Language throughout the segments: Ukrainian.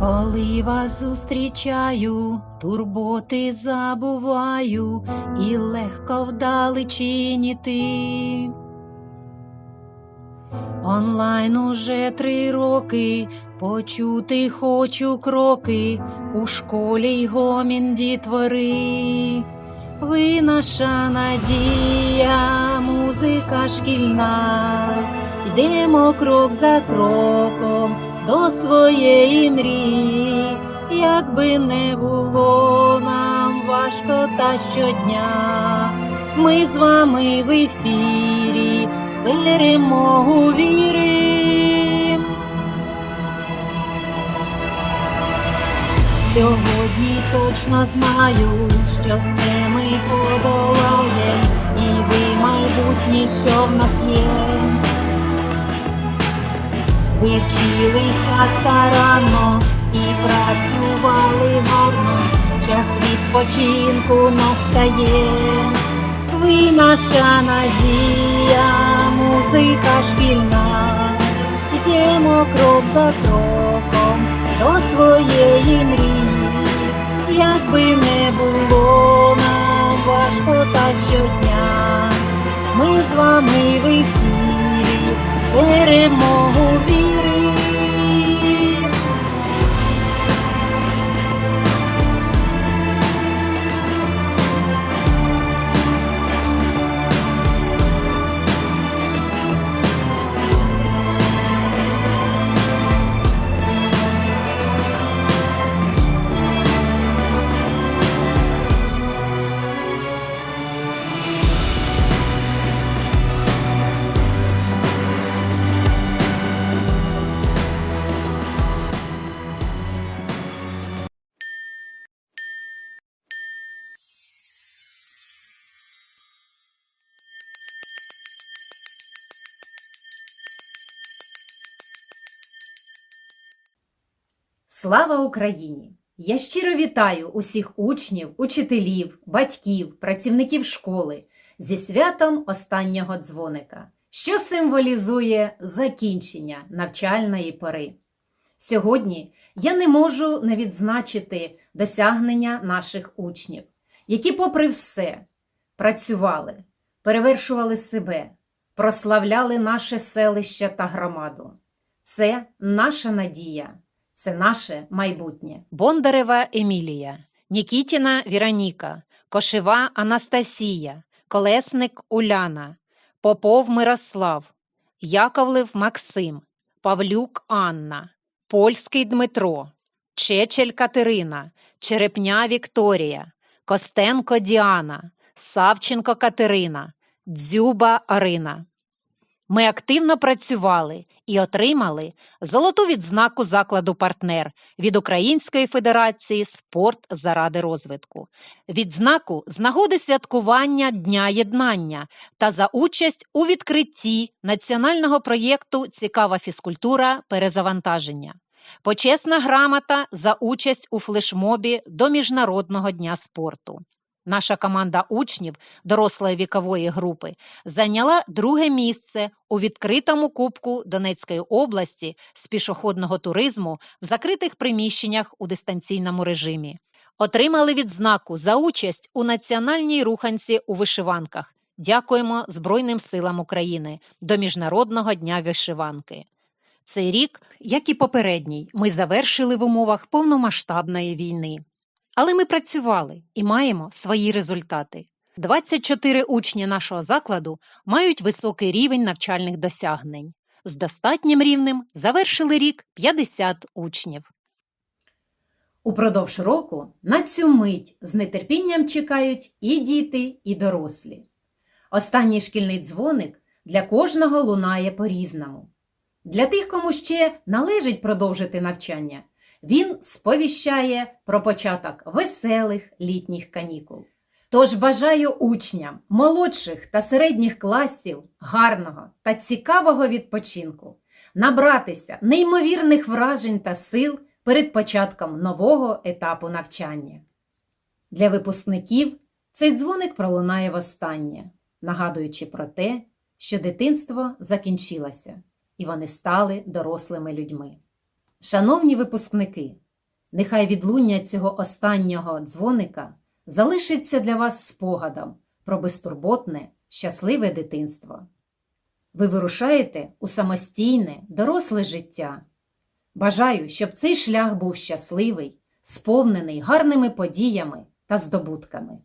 Коли вас зустрічаю, турботи забуваю і легко вдалечині ти. Онлайн уже три роки, почути хочу кроки у школі й гомін дітвори. Ви наша надія, музика шкільна, йдемо крок за кроком до своєї мрії, якби не було нам важко та щодня, ми з вами в ефірі, перемогу вірим. Сьогодні точно знаю, що все ми подолаєм, і ви майбутнє, що в нас є. Ви вчилися старанно і працювали гарно, час відпочинку настає. Ви наша надія, музика шкільна, йдемо крок за кроком до своєї мрії, якби не було нам важко та щодня, ми з вами в ефірі, перемогу Слава Україні! Я щиро вітаю усіх учнів, учителів, батьків, працівників школи зі святом останнього дзвоника, що символізує закінчення навчальної пори. Сьогодні я не можу не відзначити досягнення наших учнів, які, попри все, працювали, перевершували себе, прославляли наше селище та громаду. Це наша надія. Це наше майбутнє. Бондарева Емілія, Нікітіна Віроніка, Кошева Анастасія, Колесник Уляна, Попов Мирослав, Яковлев Максим, Павлюк Анна, Польський Дмитро, Чечель Катерина, Черепня Вікторія, Костенко Діана, Савченко Катерина, Дзюба Арина. Ми активно працювали і отримали золоту відзнаку закладу партнер від Української Федерації Спорт заради розвитку, відзнаку з нагоди святкування Дня єднання та за участь у відкритті національного проєкту Цікава фізкультура перезавантаження. Почесна грамота за участь у флешмобі до Міжнародного дня спорту. Наша команда учнів дорослої вікової групи зайняла друге місце у відкритому кубку Донецької області з пішохідного туризму в закритих приміщеннях у дистанційному режимі. Отримали відзнаку за участь у національній руханці у вишиванках. Дякуємо Збройним силам України до Міжнародного дня вишиванки. Цей рік, як і попередній, ми завершили в умовах повномасштабної війни. Але ми працювали і маємо свої результати. 24 учні нашого закладу мають високий рівень навчальних досягнень. З достатнім рівнем завершили рік 50 учнів. Упродовж року на цю мить з нетерпінням чекають і діти, і дорослі. Останній шкільний дзвоник для кожного лунає по-різному. Для тих, кому ще належить продовжити навчання, він сповіщає про початок веселих літніх канікул. Тож бажаю учням молодших та середніх класів гарного та цікавого відпочинку, набратися неймовірних вражень та сил перед початком нового етапу навчання. Для випускників цей дзвоник пролунає востаннє, нагадуючи про те, що дитинство закінчилося і вони стали дорослими людьми. Шановні випускники, Нехай відлуння цього останнього дзвоника залишиться для вас спогадом про безтурботне, щасливе дитинство. Ви вирушаєте у самостійне, доросле життя. Бажаю, щоб цей шлях був щасливий, сповнений гарними подіями та здобутками.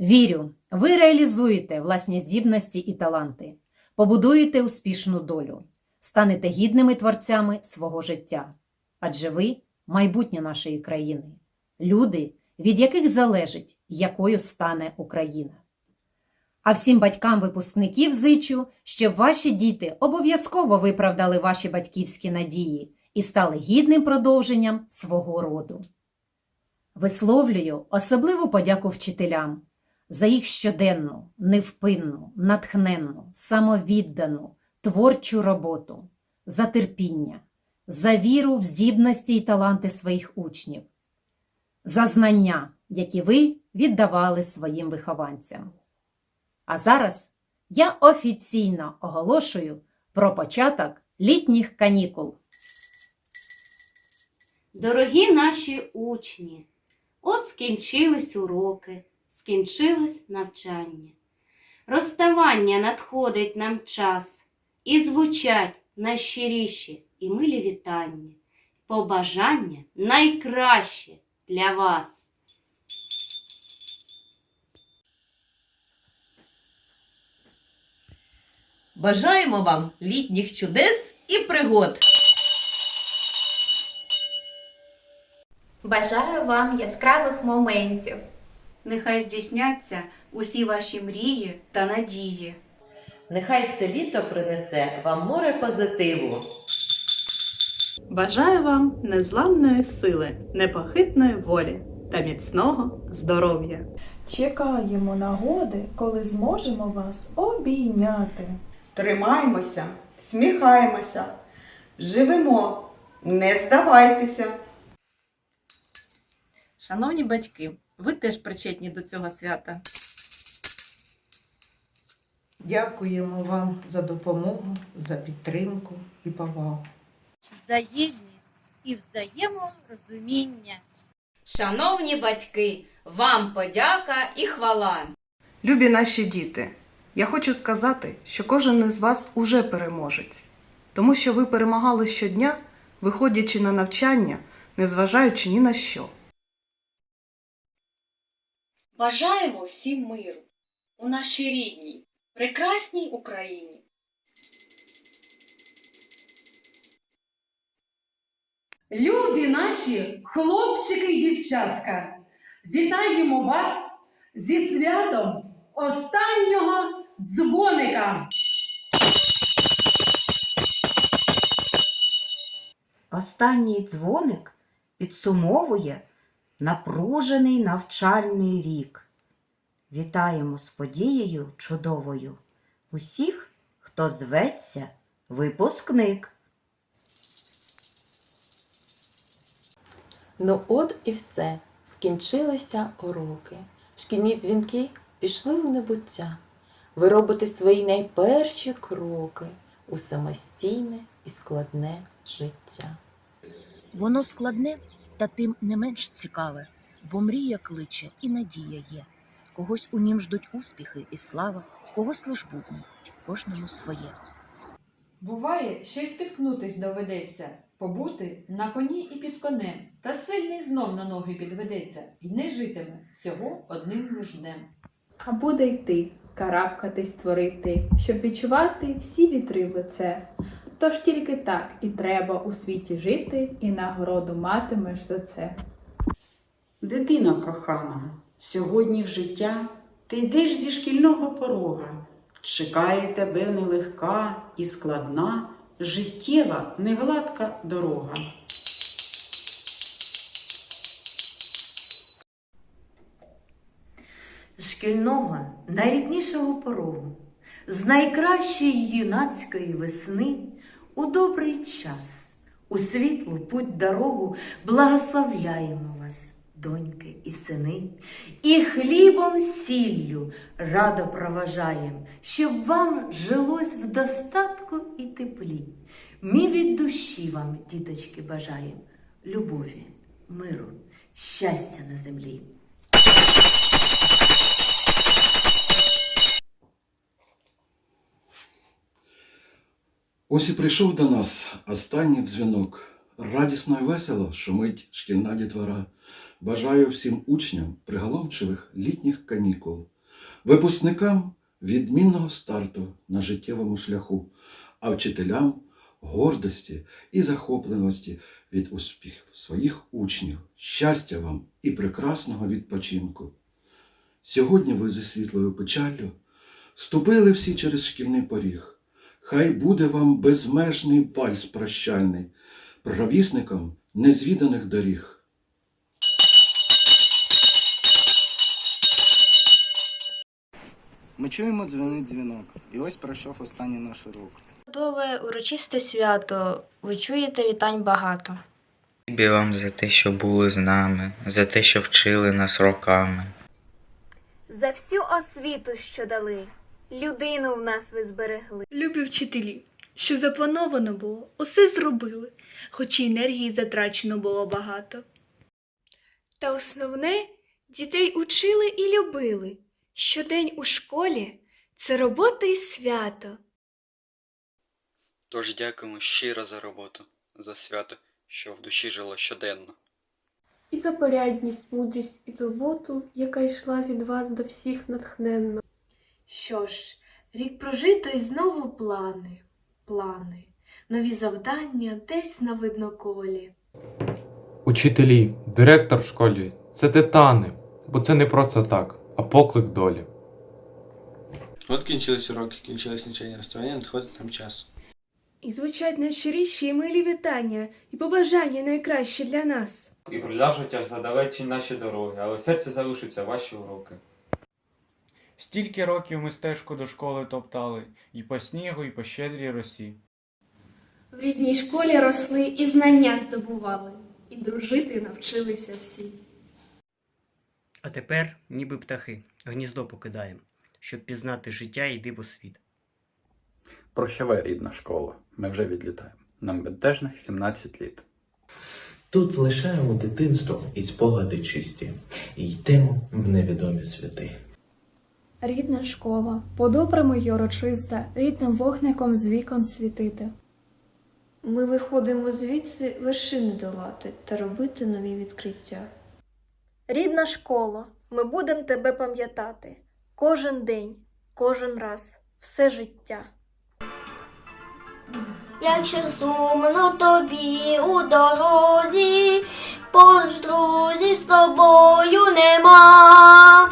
Вірю, ви реалізуєте власні здібності і таланти, побудуєте успішну долю, станете гідними творцями свого життя. Адже ви майбутнє нашої країни, люди, від яких залежить, якою стане Україна. А всім батькам випускників зичу, щоб ваші діти обов'язково виправдали ваші батьківські надії і стали гідним продовженням свого роду. Висловлюю особливу подяку вчителям за їх щоденну, невпинну, натхненну, самовіддану, творчу роботу, за терпіння, за віру в здібності й таланти своїх учнів, за знання, які ви віддавали своїм вихованцям. А зараз я офіційно оголошую про початок літніх канікул. Дорогі наші учні, от скінчились уроки, скінчилось навчання. Розставання надходить нам час, і звучать найщиріші і милі вітання, побажання найкраще для вас. Бажаємо вам літніх чудес і пригод! Бажаю вам яскравих моментів. Нехай здійсняться усі ваші мрії та надії. Нехай це літо принесе вам море позитиву. Бажаю вам незламної сили, непохитної волі та міцного здоров'я. Чекаємо нагоди, коли зможемо вас обійняти. Тримаймося, сміхаємося, живемо, не здавайтеся. Шановні батьки, ви теж причетні до цього свята. Дякуємо вам за допомогу, за підтримку і повагу. взаємність і взаєморозуміння. Шановні батьки, вам подяка і хвала. Любі наші діти, я хочу сказати, що кожен із вас уже переможець, тому що ви перемагали щодня, виходячи на навчання, незважаючи ні на що. Бажаємо всім миру у нашій рідній, прекрасній Україні. Любі наші хлопчики і дівчатка, вітаємо вас зі святом останнього дзвоника. Останній дзвоник підсумовує напружений навчальний рік. Вітаємо з подією чудовою усіх, хто зветься випускник. Ну от і все, скінчилися уроки. Шкільні дзвінки пішли у небуття. Ви робите свої найперші кроки у самостійне і складне життя. Воно складне, та тим не менш цікаве, бо мрія кличе і надія є. Когось у нім ждуть успіхи і слава, когось лиш будні, кожному своє. Буває, що й спіткнутись доведеться, побути на коні і під конем, та сильний знов на ноги підведеться, і не житиме всього одним лиш днем. А буде йти, карабкатись творити, щоб відчувати всі вітри в лице. Тож тільки так і треба у світі жити, і нагороду матимеш за це. Дитино кохана, сьогодні в життя ти йдеш зі шкільного порога. Чекає тебе нелегка і складна, життєва, негладка дорога. З шкільного найріднішого порогу, з найкращої юнацької весни у добрий час, у світлу путь дорогу благословляємо вас, доньки і сини, і хлібом сіллю радо проважаєм, щоб вам жилось в достатку і теплі. Ми від душі вам, діточки, бажаєм любові, миру, щастя на землі. Ось і прийшов до нас останній дзвінок. Радісно і весело шумить шкільна дітвора. Бажаю всім учням приголомчивих літніх канікул, випускникам відмінного старту на життєвому шляху, а вчителям гордості і захопленості від успіхів своїх учнів, щастя вам і прекрасного відпочинку. Сьогодні ви зі світлою печаллю ступили всі через шкільний поріг. Хай буде вам безмежний вальс прощальний, провісником незвіданих доріг. Ми чуємо дзвінить дзвінок, і ось пройшов останній наш урок. Чудове урочисте свято. Ви чуєте вітань багато. Спасибі вам за те, що були з нами, за те, що вчили нас роками. За всю освіту, що дали, людину в нас ви зберегли. Любі вчителі, що заплановано було, усе зробили, хоч і енергії затрачено було багато. Та основне дітей учили і любили. Щодень у школі це робота і свято. Тож дякуємо щиро за роботу, за свято, що в душі жило щоденно. І за порядність, мудрість і турботу, яка йшла від вас до всіх натхненно. Що ж, рік прожито і знову плани, плани, нові завдання десь на видноколі. Учителі, директор в школі це титани, бо це не просто так, а поклик долі. От кінчились уроки, кінчились навчання, розставання, надходить нам час. І звучать найщиріші і милі вітання, і побажання найкраще для нас. І проляжуть аж задалечі наші дороги, але в серці залишаться ваші уроки. Стільки років ми стежку до школи топтали, і по снігу, і по щедрій росі. В рідній школі росли і знання здобували, і дружити навчилися всі. А тепер, ніби птахи, гніздо покидаємо, щоб пізнати життя і диво світ. Прощавай, рідна школа, ми вже відлітаємо. Нам бентежних 17 літ. Тут лишаємо дитинство і спогади чисті, і йдемо в невідомі святи. Рідна школа, по-доброму й урочиста, рідним вогником з вікон світити. Ми виходимо звідси вершини долати та робити нові відкриття. Рідна школа, ми будемо тебе пам'ятати. Кожен день, кожен раз, все життя. Якщо сумно тобі у дорозі, поруч друзів з тобою нема,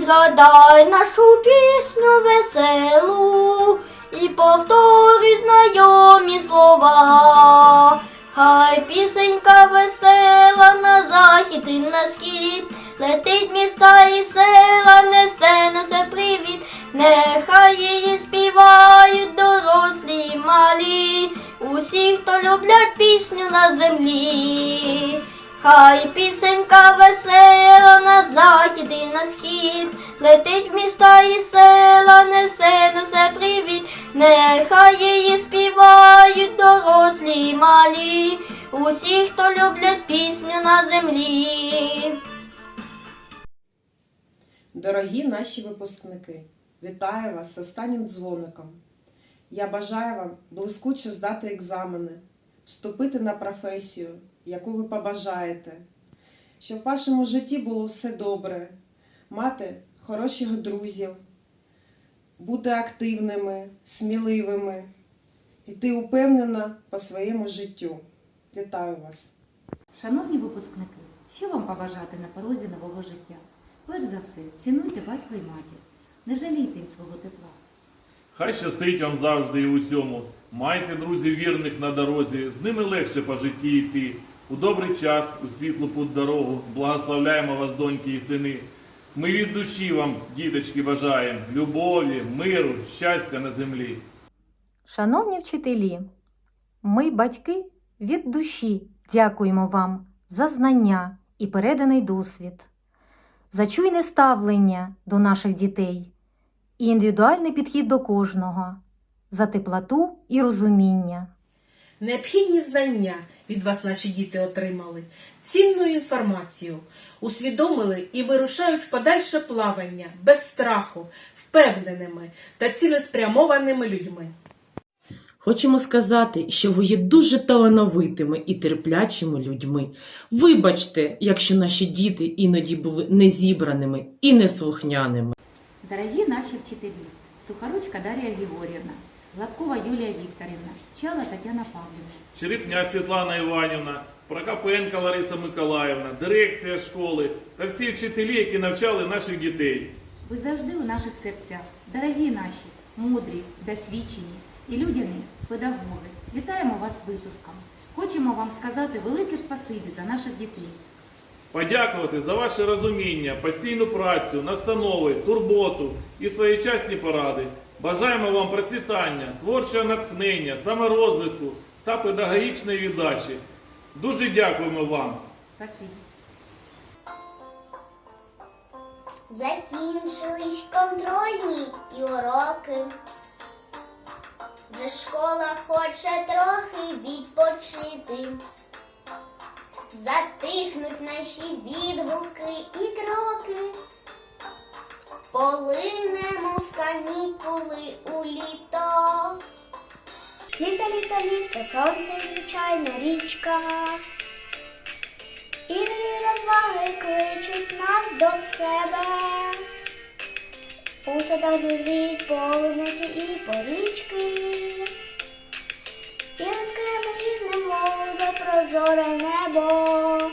згадай нашу пісню веселу і повторюй знайомі слова. Хай пісенька весела на захід і на схід, летить міста і села, несе, несе привіт, нехай її співають дорослі й малі, усі, хто люблять пісню на землі. Хай пісенька весела на захід і на схід, летить в міста і села, несе, несе привіт, нехай її співають дорослі й малі, усі, хто люблять пісню на землі. Дорогі наші випускники, вітаю вас останнім дзвоником. Я бажаю вам блискуче здати екзамени, вступити на професію, яку ви побажаєте, щоб в вашому житті було все добре, мати хороших друзів, бути активними, сміливими, йти упевнено по своєму життю. Вітаю вас! Шановні випускники, що вам побажати на порозі нового життя? Перш за все, цінуйте батька і матір, не жалійте їм свого тепла. Хай щастить вам завжди і в усьому. Майте друзів вірних на дорозі, з ними легше по житті йти. У добрий час, у світлу путь дорогу, благословляємо вас, доньки і сини. Ми від душі вам, діточки, бажаємо любові, миру, щастя на землі. Шановні вчителі, ми, батьки, від душі дякуємо вам за знання і переданий досвід, за чуйне ставлення до наших дітей і індивідуальний підхід до кожного, за теплоту і розуміння. Необхідні знання від вас наші діти отримали, цінну інформацію, усвідомили і вирушають в подальше плавання без страху, впевненими та цілеспрямованими людьми. Хочемо сказати, що ви є дуже талановитими і терплячими людьми. Вибачте, якщо наші діти іноді були незібраними і неслухняними. Дорогі наші вчителі, Сухоручка Дар'я Георгіївна, Гладкова Юлія Вікторівна, Чала Тетяна Павлівна. Черепня Світлана Іванівна, Прокопенка Лариса Миколаївна, дирекція школи та всі вчителі, які навчали наших дітей. Ви завжди у наших серцях, дорогі наші, мудрі, досвідчені і людяні педагоги. Вітаємо вас з випуском. Хочемо вам сказати велике спасибі за наших дітей. Подякувати за ваше розуміння, постійну працю, настанови, турботу і своєчасні поради. Бажаємо вам процвітання, творчого натхнення, саморозвитку та педагогічної віддачі. Дуже дякуємо вам. Спасибі. Закінчились контрольні і уроки. Вже школа хоче трохи відпочити. Затихнуть наші відгуки і кроки. Полинемо в канікули у літо. Літо, сонце, звичайно, річка. Ігри розваги кличуть нас до себе. У садах полуниці і порічки. І над кремлівним голубе прозоре небо.